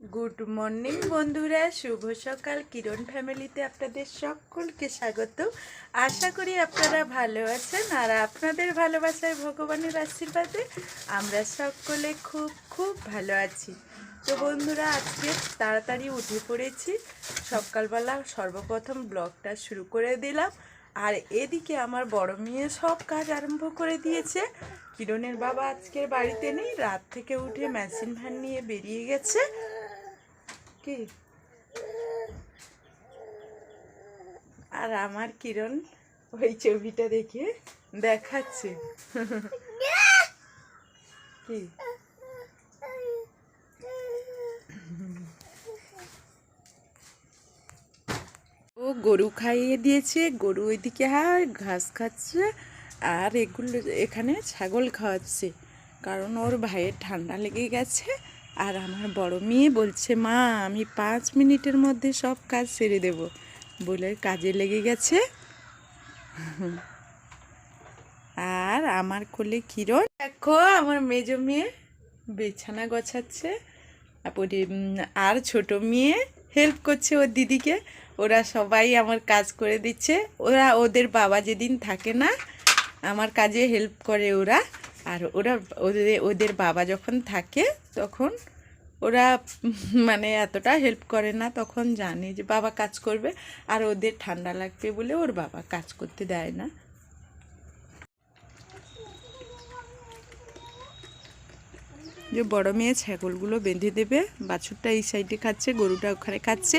Good morning বন্ধুরা, শুভ সকাল। কিরণ ফ্যামিলিতে আপনাদের সকলকে স্বাগত। আশা করি আপনারা ভালো আছেন আর আপনাদের ভালোবাসায় ভগবানের আশীর্বাদে আমরা সকলে খুব খুব ভালো আছি। তো বন্ধুরা, আজকে তাড়াতাড়ি উঠে পড়েছি। সকালবেলা সর্বপ্রথম ব্লগটা শুরু করে দিলাম। আর এদিকে আমার বড় মেয়ে সব কাজ আরম্ভ করে দিয়েছে। কিরণের বাবা আজকের বাড়িতে নেই, রাত থেকে উঠে মেশিন ভ্যান নিয়ে বেরিয়ে গেছে। কি? আর আমার কিরণ ওই ছবিটা দেখে দেখাচ্ছে। কি? ও গরু খাইয়ে দিয়েছে, গরু ওইদিকে আর ঘাস খাচ্ছে, আর এগুলো এখানে ছাগল খাওয়াচ্ছে, কারণ ওর ভাইয়ের ঠান্ডা লেগে গেছে। আর আমার বড় মেয়ে বলছে, মা, আমি পাঁচ মিনিটের মধ্যে সব কাজ সেরে দেব। বলে, কাজে লেগে গেছে? আর আমার কোলে কিরণ। দেখো, আমার মেজো মেয়ে বিছানা গছাচ্ছে। আর ছোট মেয়ে হেল্প করছে ওর দিদিকে। ওরা সবাই আমার কাজ করে দিচ্ছে। ওরা, ওদের বাবা যেদিন থাকে না, আমার কাজে হেল্প করে ওরা। আর ওরা ওদের ওদের বাবা যখন থাকে, তখন ওরা মানে এতটা হেল্প করে না, তখন জানে যে বাবা কাজ করবে, আর ওদের ঠান্ডা লাগবে বলে ওর বাবা কাজ করতে দেয় না। যে বড় মেয়ে ছাগলগুলো বেঁধে দেবে, বাছুরটা এই সাইডে খাচ্ছে, গরুটা ওখানে খাচ্ছে,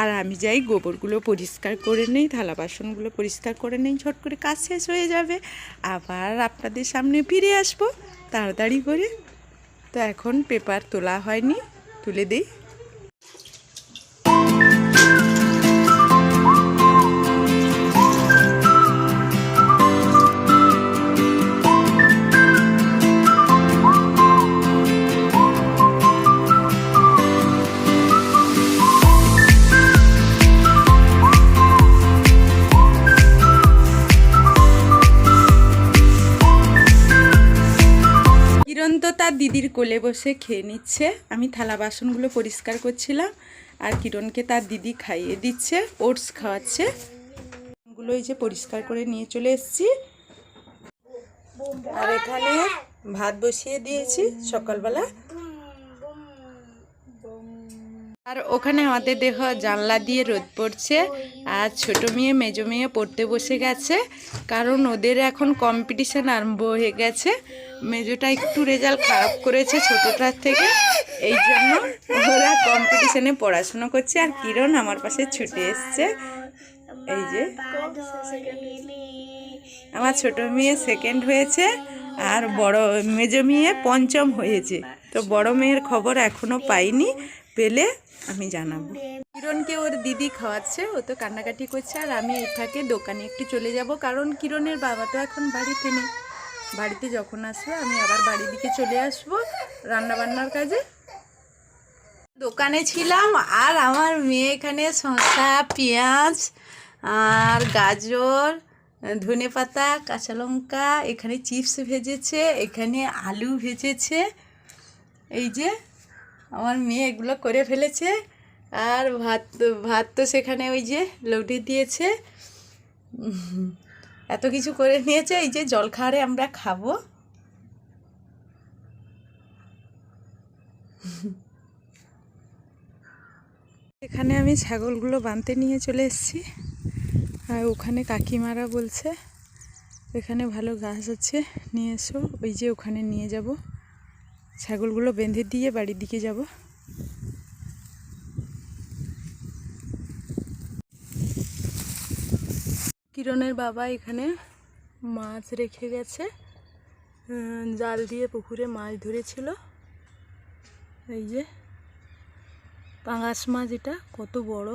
আর আমি যাই গোবরগুলো পরিষ্কার করে নেই, থালা বাসনগুলো পরিষ্কার করে নেই, ঝট করে কাজ শেষ হয়ে যাবে। আবার আপনাদের সামনে ফিরে আসব, তাড়াতাড়ি করে। তো এখন পেপার তোলা হয়নি, তুলে দিই। দিদির কোলে বসে খেয়ে নিচ্ছে। আমি থালা বাসনগুলো পরিষ্কার করছিলাম আর কিরণকে তার দিদি খাইয়ে দিচ্ছে, ওটস খাওয়াচ্ছে। গুলো এই যে পরিষ্কার করে নিয়ে চলে এসছি। আর এখানে ভাত বসিয়ে দিয়েছি সকালবেলা। আর ওখানে আমাদের দেখো জানলা দিয়ে রোদ পড়ছে আর ছোট মেয়ে, মেজো মেয়ে পড়তে বসে গেছে। কারণ ওদের এখন কম্পিটিশান আরম্ভ হয়ে গেছে। মেজোটা একটু রেজাল্ট খারাপ করেছে ছোটটার থেকে। এই জন্য ওরা কম্পিটিশানে পড়াশুনো করছে আর কিরণ আমার পাশে ছুটে এসছে। এই যে আমার ছোট মেয়ে সেকেন্ড হয়েছে আর বড় মেজো মেয়ে পঞ্চম হয়েছে। তো বড় মেয়ের খবর এখনও পাইনি, পেলে আমি জানাব। কিরণকে ওর দিদি খাওয়াচ্ছে, ও তো কান্নাকাটি করছে, আর আমি এই দোকানে একটু চলে যাব, কারণ কিরণের বাবা তো এখন বাড়িতে নেই। বাড়িতে যখন আসবে, আমি আবার বাড়ির দিকে চলে আসব রান্না বান্নার কাজে। দোকানে ছিলাম, আর আমার মেয়ে এখানে শসা, পেঁয়াজ, আর গাজর ধনে পাতা কাঁচা লঙ্কা, এখানে চিপস ভেজেছে, এখানে আলু ভেজেছে। এই যে আমার মেয়ে এগুলো করে ফেলেছে, আর ভাত ভাত তো সেখানে ওই যে লৌটে দিয়েছে। এত কিছু করে নিয়েছে, এই যে জল খাওয়ারে আমরা খাব। এখানে আমি ছাগলগুলো বাঁধতে নিয়ে চলে এসেছি, আর ওখানে কাকিমারা বলছে, এখানে ভালো গাছ আছে, নিয়ে এসো, ওই যে ওখানে নিয়ে যাব। ছাগলগুলো বেঁধে দিয়ে বাড়ির দিকে যাব। কিরণের বাবা এখানে মাছ রেখে গেছে। জাল দিয়ে পুকুরে মাছ ধরেছিল। এই যে পাঙাশ মাছ এটা, কত বড়।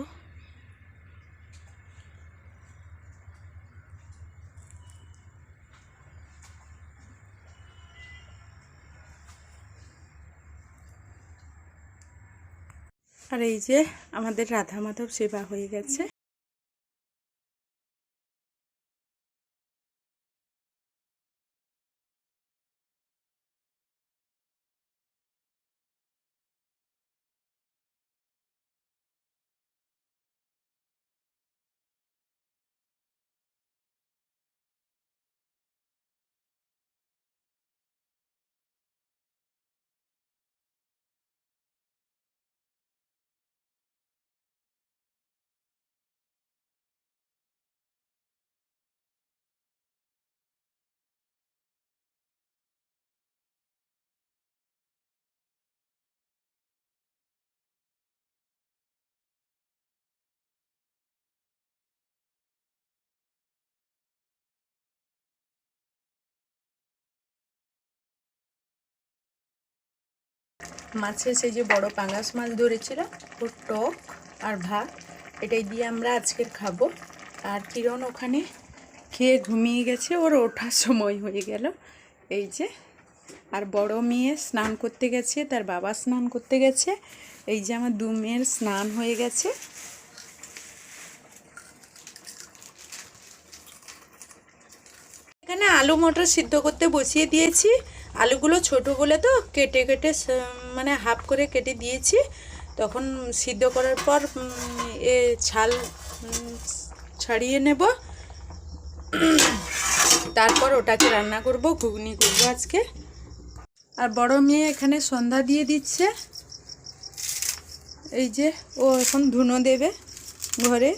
আর এই যে আমাদের রাধা মাধব সেবা হয়ে গেছে। মাছের সেই যে বড় পাঙ্গাস মাছ ধরেছিল ওর টক আর ভাত, এটাই দিয়ে আমরা আজকের খাব। আর কিরণ ওখানে খেয়ে ঘুমিয়ে গেছে, ওর ওঠার সময় হয়ে গেল। এই যে, আর বড় মেয়ে স্নান করতে গেছে, তার বাবা স্নান করতে গেছে। এই যে আমার দু মেয়ের স্নান হয়ে গেছে এখানে আলু মটর সিদ্ধ করতে বসিয়ে দিয়েছি। আলুগুলো ছোট বলে তো কেটে কেটে মানে হাফ করে কেটে দিয়েছি। তখন সিদ্ধ করার পর এ ছাল ছাড়িয়ে নেব। তারপর ওটাকে রান্না করব ঘুগনি করব আজকে। আর বড় মেয়ে এখানে সন্ধ্যা দিয়ে দিচ্ছে। এই যে ও এখন ধুনো দেবে ঘরে।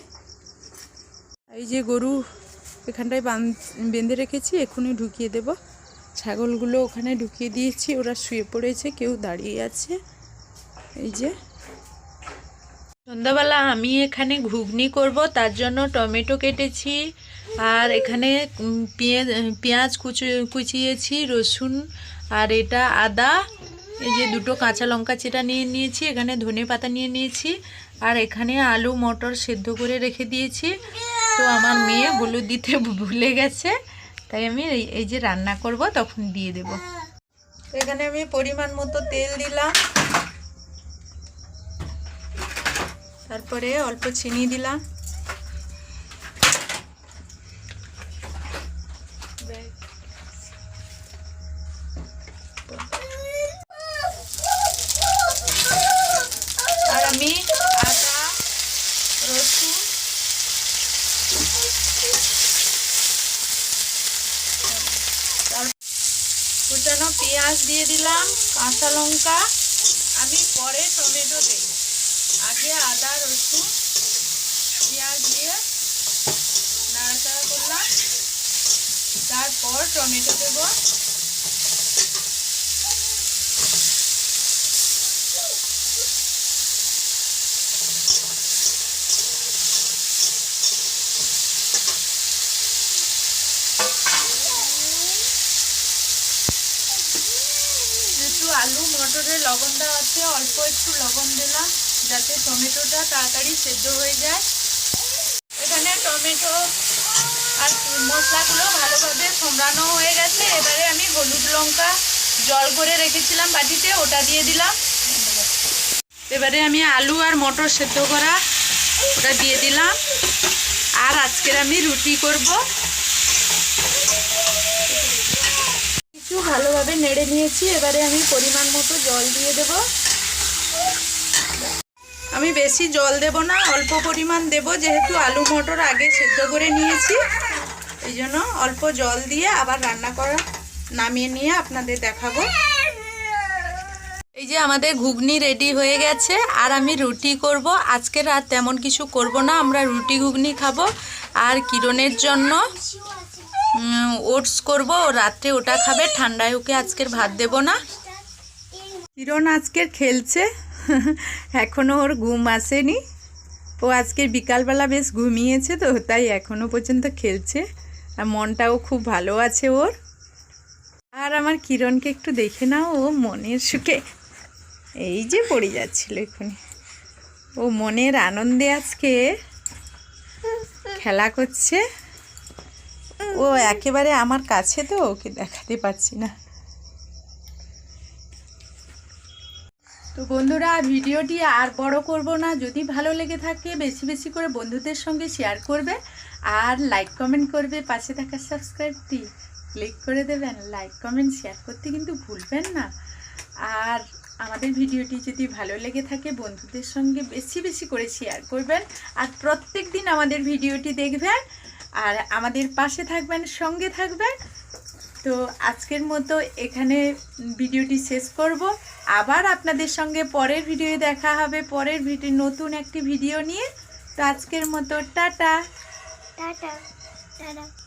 এই যে গরু এখানটায় বেঁধে রেখেছি, এখনই ঢুকিয়ে দেব। ছাগলগুলো ওখানে ঢুকিয়ে দিয়েছি, ওরা শুয়ে পড়েছে, কেউ দাঁড়িয়ে আছে। এই যে। সন্ধ্যাবেলা আমি এখানে ঘুগনি করব, তার জন্য টমেটো কেটেছি, আর এখানে পেঁয়াজ পেঁয়াজ কুচি, কুচিয়েছি, রসুন, আর এটা আদা, এই যে দুটো কাঁচা লঙ্কা চেটা নিয়ে নিয়েছি, এখানে ধনে পাতা নিয়ে নিয়েছি, আর এখানে আলু মটর সেদ্ধ করে রেখে দিয়েছি। তো আমার মেয়ে হলুদ দিতে ভুলে গেছে, তাই আমি এই- এই যে রান্না করব, তখন দিয়ে দেব। এখানে আমি পরিমাণ মতো তেল দিলাম। তারপরে অল্প চিনি দিলাম আর আমি আদা রসুন কুচানো পেঁয়াজ দিয়ে দিলাম কাঁচা লঙ্কা। আমি পরে টমেটো দিই আগে আদা, রসুন, পেঁয়াজ দিয়ে নাড়াচাড়া করলাম। তারপর টমেটো দেব যেহেতু আলু মটরে লবণ দেওয়া আছে। অল্প একটু লবণ দিলাম, যাতে টমেটোটা তাড়াতাড়ি সেদ্ধ হয়ে যায়। এখানে টমেটো আর মশলাগুলো ভালোভাবে সম্রানো হয়ে গেছে। এবারে আমি হলুদ লঙ্কা জল করে রেখেছিলাম বাটিতে, ওটা দিয়ে দিলাম। এবারে আমি আলু আর মটর সেদ্ধ করা, ওটা দিয়ে দিলাম। আর আজকের আমি রুটি করব। কিছু ভালোভাবে নেড়ে নিয়েছি, এবারে আমি পরিমাণ মতো জল দিয়ে দেব। আমি বেশি জল দেব না, অল্প পরিমাণ দেব, যেহেতু আলু মটর আগে সেদ্ধ করে নিয়েছি। এই জন্য অল্প জল দিয়ে আবার রান্না করা নামিয়ে নিয়ে আপনাদের দেখাবো। এই যে আমাদের ঘুগনি রেডি হয়ে গেছে, আর আমি রুটি করব। আজকে রাত তেমন কিছু করব না, আমরা রুটি ঘুগনি খাব আর কিরণের জন্য। ওটস করব, রাত্রে ওটা খাবে, ঠান্ডায় ওকে আজকের ভাত দেব না। কিরণ আজকের খেলছে? এখনও ওর ঘুম আসেনি। ও আজকে বিকালবেলা বেশ ঘুমিয়েছে তো, তাই এখনও পর্যন্ত খেলছে। আর মনটাও খুব ভালো আছে ওর। আর আমার কিরণকে একটু দেখে নাও, ও মনের সুখে। এই যে পড়ে যাচ্ছিল এখনই। ও মনের আনন্দে আজকে খেলা করছে। ও একেবারে আমার কাছে তো, ওকে দেখাতে পাচ্ছি না। তো বন্ধুরা, ভিডিওটি আর বড় করব না। যদি ভালো লেগে থাকে, বেশি বেশি করে বন্ধুদের সঙ্গে শেয়ার করবে আর লাইক কমেন্ট করবে। পাশে থাকা সাবস্ক্রাইবটি ক্লিক করে দেবেন। লাইক কমেন্ট শেয়ার করতে কিন্তু ভুলবেন না। আর আমাদের ভিডিওটি যদি ভালো লেগে থাকে, বন্ধুদের সঙ্গে বেশি বেশি করে শেয়ার করবেন। আর প্রত্যেক দিন আমাদের ভিডিওটি দেখবেন। আর আমাদের পাশে থাকবেন, সঙ্গে থাকবেন। তো আজকের মতো এখানে ভিডিওটি শেষ করব। আবার আপনাদের সঙ্গে পরের ভিডিও দেখা হবে। পরের ভিডিও নতুন একটি ভিডিও নিয়ে। তো আজকের মতো, টাটা। Tata tata.